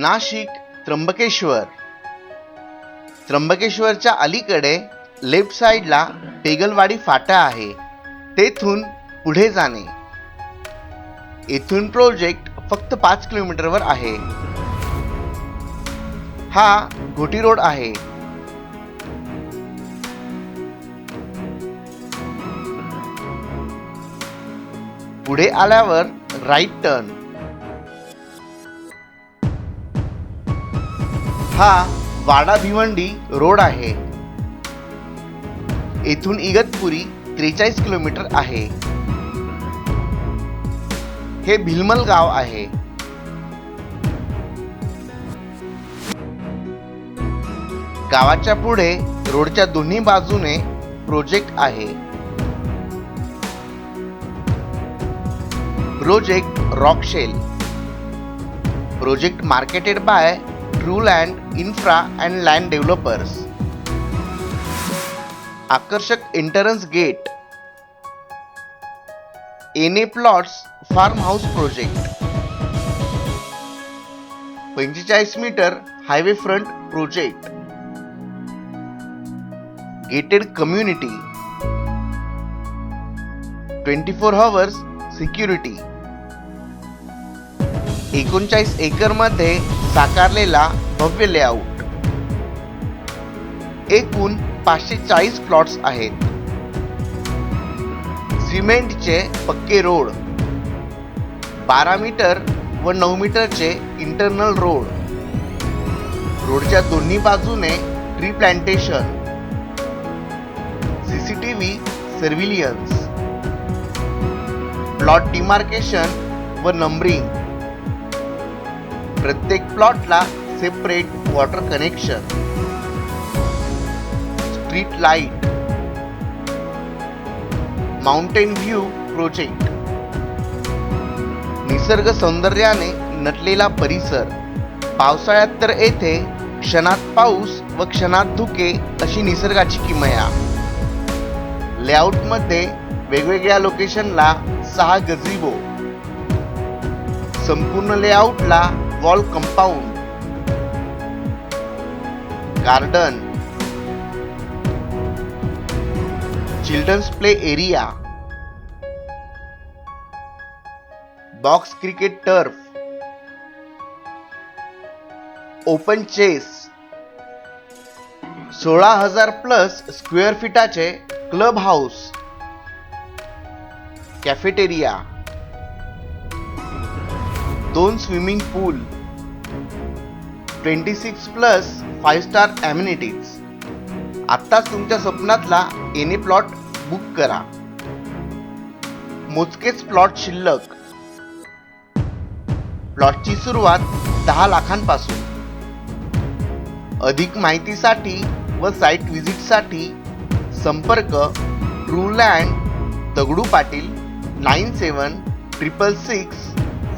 नाशिक त्र्यंबकेश्वर. त्र्यंबकेश्वरच्या अलीकडे लेफ्ट साईडला पेगलवाडी फाटा आहे. तेथून पुढे जाणे. येथून प्रोजेक्ट फक्त पाच किलोमीटरवर आहे. हा घोटी रोड आहे. पुढे आल्यावर राईट टर्न. हा वाडा भिवंडी रोड आहे. येथून इगतपुरी त्रेचाळीस किलोमीटर आहे. हे भिलमल गाव आहे. गावाच्या पुढे रोडच्या दोन्ही बाजूने प्रोजेक्ट आहे. Project Rockshell project marketed by True Land Infra and land developers आकर्षक entrance gate N A plots farm house project पंचेचाळीस metre highway front project gated community twenty four hours security एकोणचाळीस एकरमध्ये साकारलेला भव्य लेआउट. एकूण पाचशे चाळीस प्लॉट्स आहेत. सिमेंटचे पक्के रोड. बारा मीटर व नऊ मीटरचे इंटरनल रोड रोडच्या दोन्ही बाजूने tree plantation CCTV surveillance plot demarcation व नंबरिंग प्रत्येक प्लॉटला separate water connection street light mountain view project निसर्ग सौंदर्याने नटलेला परिसर पावसाळ्यात तर येथे क्षणात पाऊस व क्षणात धुके अशी निसर्गाची किमया. लेआउटमध्ये वेगवेगळ्या लोकेशनला सहा गझिबो संपूर्ण लेआउटला wall compound garden children's play area box cricket turf open chess सोळा हजार प्लस स्क्वेअर फिटाचे क्लब हाऊस कॅफेटेरिया दोन swimming pool twenty six plus five star amenities आत्ताच तुमच्या स्वप्नातला एने प्लॉट बुक करा. मोजकेच प्लॉट शिल्लक. प्लॉटची सुरुवात दहा लाखांपासून. अधिक माहितीसाठी व साईट व्हिजिटसाठी संपर्क True Land Dagdu Patil nine seven triple six